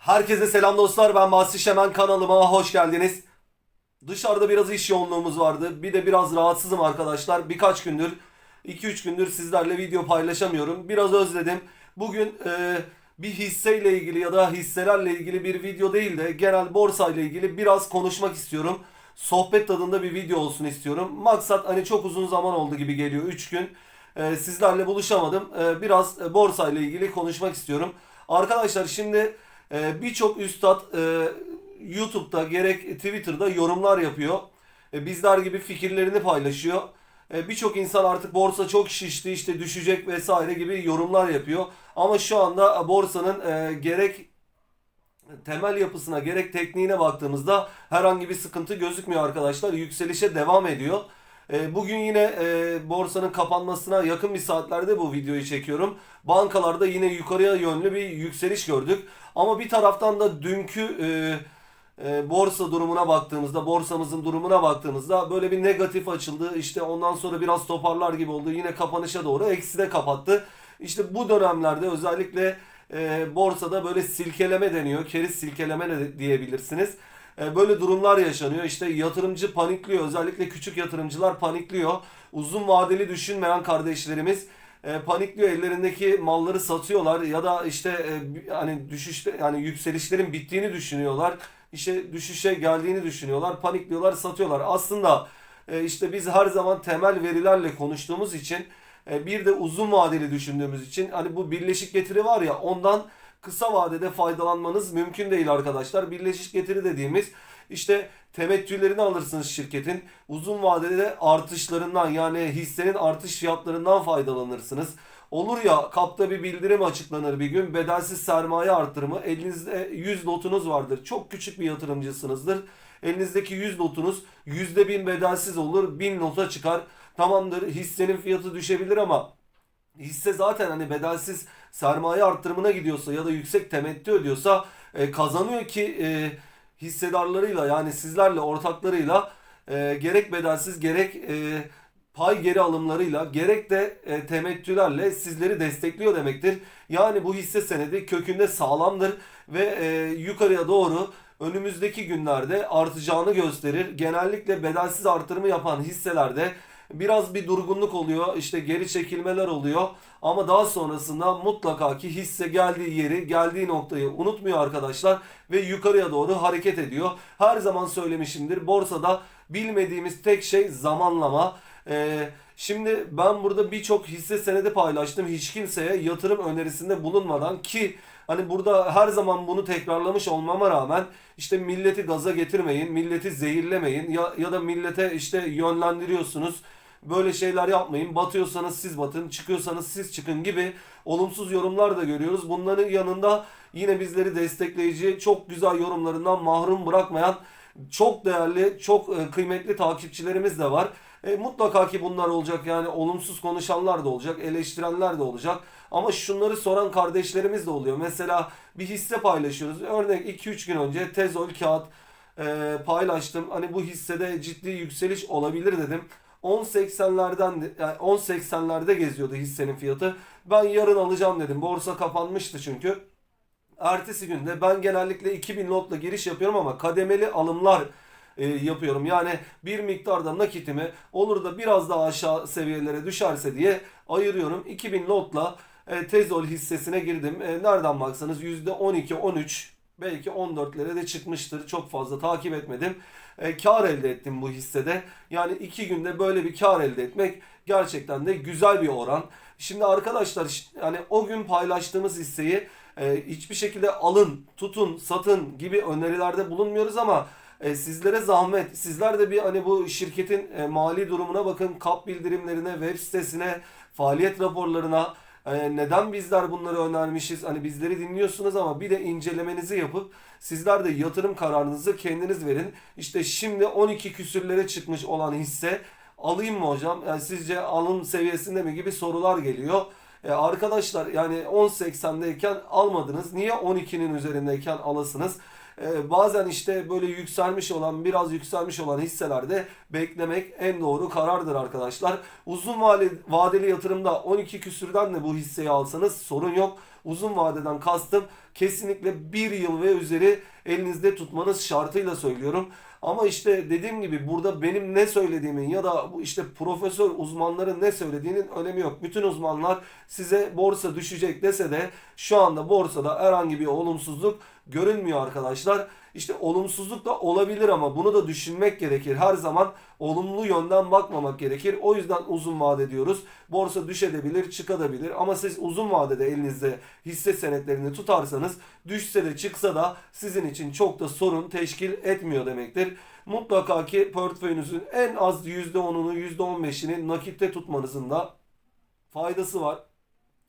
Herkese selam dostlar. Ben Mahsi Şemen kanalıma hoş geldiniz. Dışarıda biraz iş yoğunluğumuz vardı. Bir de biraz rahatsızım arkadaşlar. Birkaç gündür, 2-3 gündür sizlerle video paylaşamıyorum. Biraz özledim. Bugün e, bir hisseyle ilgili ya da hisselerle ilgili bir video değil de genel borsa ile ilgili biraz konuşmak istiyorum. Sohbet tadında bir video olsun istiyorum. Maksat hani çok uzun zaman oldu gibi geliyor 3 gün. E, sizlerle buluşamadım. E, biraz e, borsa ile ilgili konuşmak istiyorum. Arkadaşlar şimdi e, birçok üstad e, YouTube'da gerek Twitter'da yorumlar yapıyor. E, bizler gibi fikirlerini paylaşıyor. E, birçok insan artık borsa çok şişti işte düşecek vesaire gibi yorumlar yapıyor. Ama şu anda borsanın e, gerek temel yapısına gerek tekniğine baktığımızda herhangi bir sıkıntı gözükmüyor arkadaşlar. Yükselişe devam ediyor. E, Bugün yine e, borsanın kapanmasına yakın bir saatlerde bu videoyu çekiyorum. Bankalarda yine yukarıya yönlü bir yükseliş gördük. Ama bir taraftan da dünkü e, e, borsa durumuna baktığımızda, borsamızın durumuna baktığımızda böyle bir negatif açıldı. İşte ondan sonra biraz toparlar gibi oldu. Yine kapanışa doğru ekside kapattı. İşte bu dönemlerde özellikle borsada böyle silkeleme deniyor. Keriz silkeleme diyebilirsiniz. E, böyle durumlar yaşanıyor. İşte yatırımcı panikliyor. Özellikle küçük yatırımcılar panikliyor. Uzun vadeli düşünmeyen kardeşlerimiz e, panikliyor. Ellerindeki malları satıyorlar ya da işte e, hani düşüşte yani yükselişlerin bittiğini düşünüyorlar. İşte düşüşe geldiğini düşünüyorlar. Panikliyorlar, satıyorlar. Aslında işte biz her zaman temel verilerle konuştuğumuz için bir de uzun vadeli düşündüğümüz için hani bu birleşik getiri var ya ondan kısa vadede faydalanmanız mümkün değil arkadaşlar. Birleşik getiri dediğimiz işte temettülerini alırsınız şirketin. Uzun vadede artışlarından yani hissenin artış fiyatlarından faydalanırsınız. Olur ya kapta bir bildirim açıklanır bir gün bedelsiz sermaye artırımı elinizde 100 notunuz vardır. Çok küçük bir yatırımcısınızdır. Elinizdeki 100 notunuz %1000 bedelsiz olur 1000 nota çıkar. Tamamdır hissenin fiyatı düşebilir ama hisse zaten hani bedelsiz sermaye arttırımına gidiyorsa ya da yüksek temettü ödüyorsa e, kazanıyor ki e, hissedarlarıyla yani sizlerle ortaklarıyla e, gerek bedelsiz gerek e, pay geri alımlarıyla gerek de e, temettülerle sizleri destekliyor demektir. Yani bu hisse senedi kökünde sağlamdır ve e, yukarıya doğru önümüzdeki günlerde artacağını gösterir. Genellikle bedelsiz artırımı yapan hisselerde biraz bir durgunluk oluyor. işte geri çekilmeler oluyor. Ama daha sonrasında mutlaka ki hisse geldiği yeri, geldiği noktayı unutmuyor arkadaşlar ve yukarıya doğru hareket ediyor. Her zaman söylemişimdir. Borsada bilmediğimiz tek şey zamanlama. Ee, şimdi ben burada birçok hisse senedi paylaştım. Hiç kimseye yatırım önerisinde bulunmadan ki hani burada her zaman bunu tekrarlamış olmama rağmen işte milleti gaza getirmeyin, milleti zehirlemeyin ya, ya da millete işte yönlendiriyorsunuz. Böyle şeyler yapmayın. Batıyorsanız siz batın, çıkıyorsanız siz çıkın gibi olumsuz yorumlar da görüyoruz. Bunların yanında yine bizleri destekleyici, çok güzel yorumlarından mahrum bırakmayan çok değerli, çok e, kıymetli takipçilerimiz de var. E, mutlaka ki bunlar olacak yani olumsuz konuşanlar da olacak, eleştirenler de olacak. Ama şunları soran kardeşlerimiz de oluyor. Mesela bir hisse paylaşıyoruz. Örnek 2-3 gün önce Tezol kağıt e, paylaştım. Hani bu hissede ciddi yükseliş olabilir dedim. 10.80'lerden de- yani 10.80'lerde geziyordu hissenin fiyatı. Ben yarın alacağım dedim. Borsa kapanmıştı çünkü. Ertesi günde ben genellikle 2000 lotla giriş yapıyorum ama kademeli alımlar e, yapıyorum. Yani bir miktarda nakitimi olur da biraz daha aşağı seviyelere düşerse diye ayırıyorum. 2000 lotla e, Tezol hissesine girdim. E, nereden baksanız %12-13 belki 14'lere de çıkmıştır. Çok fazla takip etmedim. E, kar elde ettim bu hissede. Yani iki günde böyle bir kar elde etmek gerçekten de güzel bir oran. Şimdi arkadaşlar yani o gün paylaştığımız hisseyi e, hiçbir şekilde alın, tutun, satın gibi önerilerde bulunmuyoruz ama e, sizlere zahmet. Sizler de bir hani bu şirketin e, mali durumuna bakın, kap bildirimlerine, web sitesine, faaliyet raporlarına e, neden bizler bunları önermişiz? Hani bizleri dinliyorsunuz ama bir de incelemenizi yapıp sizler de yatırım kararınızı kendiniz verin. İşte şimdi 12 küsürlere çıkmış olan hisse alayım mı hocam? Yani sizce alım seviyesinde mi gibi sorular geliyor. E, arkadaşlar yani 10.80'deyken almadınız. Niye 12'nin üzerindeyken alasınız? Ee, bazen işte böyle yükselmiş olan, biraz yükselmiş olan hisselerde beklemek en doğru karardır arkadaşlar. Uzun vade- vadeli yatırımda 12 küsürden de bu hisseyi alsanız sorun yok. Uzun vadeden kastım kesinlikle bir yıl ve üzeri elinizde tutmanız şartıyla söylüyorum. Ama işte dediğim gibi burada benim ne söylediğimin ya da işte profesör uzmanların ne söylediğinin önemi yok. Bütün uzmanlar size borsa düşecek dese de şu anda borsada herhangi bir olumsuzluk görünmüyor arkadaşlar. İşte olumsuzluk da olabilir ama bunu da düşünmek gerekir. Her zaman olumlu yönden bakmamak gerekir. O yüzden uzun vade diyoruz. Borsa düşebilir, çıkabilir ama siz uzun vadede elinizde hisse senetlerini tutarsanız düşse de çıksa da sizin için çok da sorun teşkil etmiyor demektir. Mutlaka ki portföyünüzün en az %10'unu %15'ini nakitte tutmanızın da faydası var.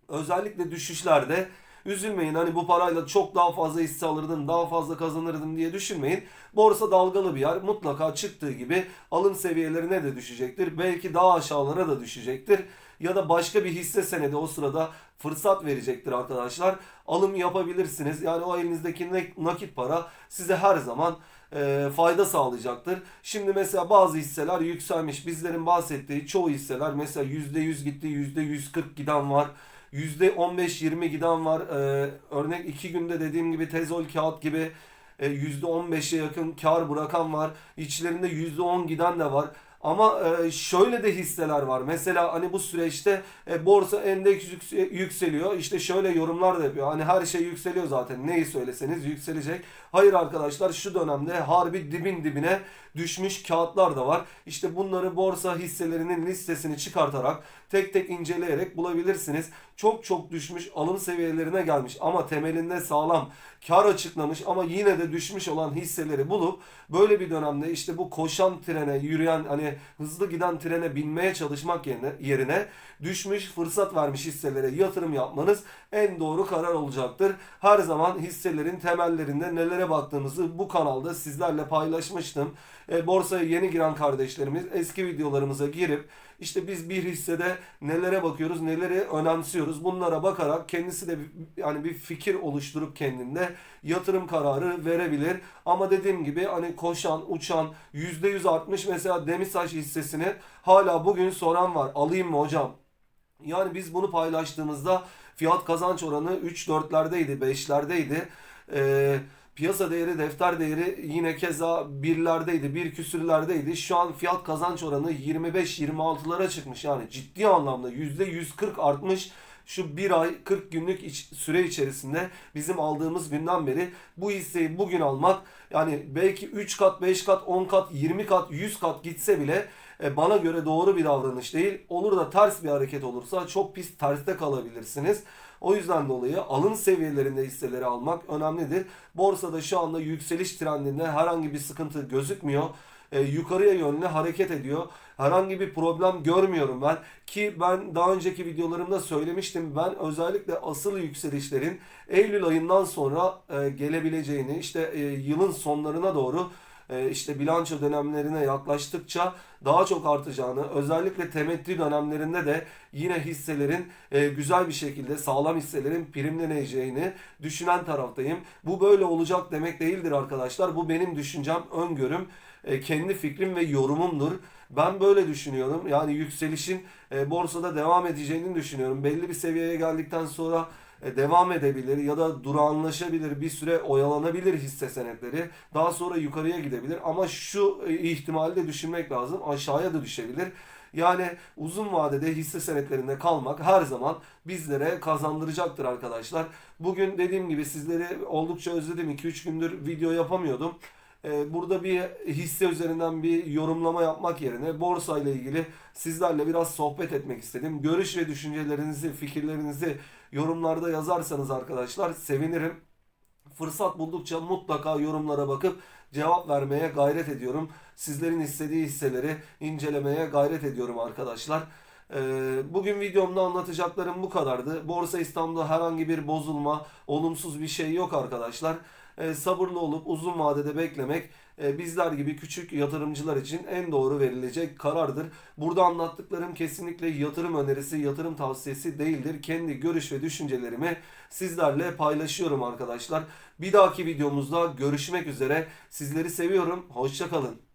Özellikle düşüşlerde üzülmeyin. Hani bu parayla çok daha fazla hisse alırdım, daha fazla kazanırdım diye düşünmeyin. Borsa dalgalı bir yer. Mutlaka çıktığı gibi alım seviyelerine de düşecektir. Belki daha aşağılara da düşecektir. Ya da başka bir hisse senedi o sırada fırsat verecektir arkadaşlar. Alım yapabilirsiniz. Yani o elinizdeki nakit para size her zaman e, fayda sağlayacaktır. Şimdi mesela bazı hisseler yükselmiş. Bizlerin bahsettiği çoğu hisseler mesela %100 gitti, %140 giden var. %15-20 giden var. Ee, örnek 2 günde dediğim gibi tezol kağıt gibi e, %15'e yakın kar bırakan var. İçlerinde %10 giden de var. Ama e, şöyle de hisseler var. Mesela hani bu süreçte e, borsa endeks yükse- yükseliyor. İşte şöyle yorumlar da yapıyor. Hani her şey yükseliyor zaten. Neyi söyleseniz yükselecek. Hayır arkadaşlar şu dönemde harbi dibin dibine düşmüş kağıtlar da var. İşte bunları borsa hisselerinin listesini çıkartarak tek tek inceleyerek bulabilirsiniz. Çok çok düşmüş alım seviyelerine gelmiş ama temelinde sağlam kar açıklamış ama yine de düşmüş olan hisseleri bulup böyle bir dönemde işte bu koşan trene yürüyen hani hızlı giden trene binmeye çalışmak yerine, yerine düşmüş fırsat vermiş hisselere yatırım yapmanız en doğru karar olacaktır. Her zaman hisselerin temellerinde nelere baktığımızı bu kanalda sizlerle paylaşmıştım. E, borsaya yeni giren kardeşlerimiz eski videolarımıza girip işte biz bir hissede nelere bakıyoruz, neleri önemsiyoruz. Bunlara bakarak kendisi de yani bir fikir oluşturup kendinde yatırım kararı verebilir. Ama dediğim gibi hani koşan, uçan %100 artmış mesela Demirtaş hissesini hala bugün soran var. Alayım mı hocam? Yani biz bunu paylaştığımızda fiyat kazanç oranı 3-4'lerdeydi, 5'lerdeydi. Ee, piyasa değeri, defter değeri yine keza birlerdeydi, bir küsürlerdeydi. Şu an fiyat kazanç oranı 25-26'lara çıkmış. Yani ciddi anlamda %140 artmış. Şu bir ay 40 günlük iç- süre içerisinde bizim aldığımız günden beri bu hisseyi bugün almak yani belki 3 kat, 5 kat, 10 kat, 20 kat, 100 kat gitse bile e, bana göre doğru bir davranış değil. Olur da ters bir hareket olursa çok pis terste kalabilirsiniz. O yüzden dolayı alım seviyelerinde hisseleri almak önemlidir. Borsada şu anda yükseliş trendinde herhangi bir sıkıntı gözükmüyor. E, yukarıya yönlü hareket ediyor. Herhangi bir problem görmüyorum ben. Ki ben daha önceki videolarımda söylemiştim. Ben özellikle asıl yükselişlerin Eylül ayından sonra e, gelebileceğini, işte e, yılın sonlarına doğru işte bilanço dönemlerine yaklaştıkça daha çok artacağını, özellikle temettü dönemlerinde de yine hisselerin e, güzel bir şekilde sağlam hisselerin primleneceğini düşünen taraftayım. Bu böyle olacak demek değildir arkadaşlar. Bu benim düşüncem, öngörüm, e, kendi fikrim ve yorumumdur. Ben böyle düşünüyorum. Yani yükselişin e, borsada devam edeceğini düşünüyorum. Belli bir seviyeye geldikten sonra devam edebilir ya da durağanlaşabilir, bir süre oyalanabilir hisse senetleri. Daha sonra yukarıya gidebilir ama şu e, ihtimali de düşünmek lazım. Aşağıya da düşebilir. Yani uzun vadede hisse senetlerinde kalmak her zaman bizlere kazandıracaktır arkadaşlar. Bugün dediğim gibi sizleri oldukça özledim. 2-3 gündür video yapamıyordum. Ee, Burada bir hisse üzerinden bir yorumlama yapmak yerine borsa ile ilgili sizlerle biraz sohbet etmek istedim. Görüş ve düşüncelerinizi, fikirlerinizi yorumlarda yazarsanız arkadaşlar sevinirim. Fırsat buldukça mutlaka yorumlara bakıp cevap vermeye gayret ediyorum. Sizlerin istediği hisseleri incelemeye gayret ediyorum arkadaşlar. Ee, Bugün videomda anlatacaklarım bu kadardı. Borsa İstanbul'da herhangi bir bozulma, olumsuz bir şey yok arkadaşlar. Ee, Sabırlı olup uzun vadede beklemek bizler gibi küçük yatırımcılar için en doğru verilecek karardır. Burada anlattıklarım kesinlikle yatırım önerisi, yatırım tavsiyesi değildir. Kendi görüş ve düşüncelerimi sizlerle paylaşıyorum arkadaşlar. Bir dahaki videomuzda görüşmek üzere. Sizleri seviyorum. Hoşçakalın.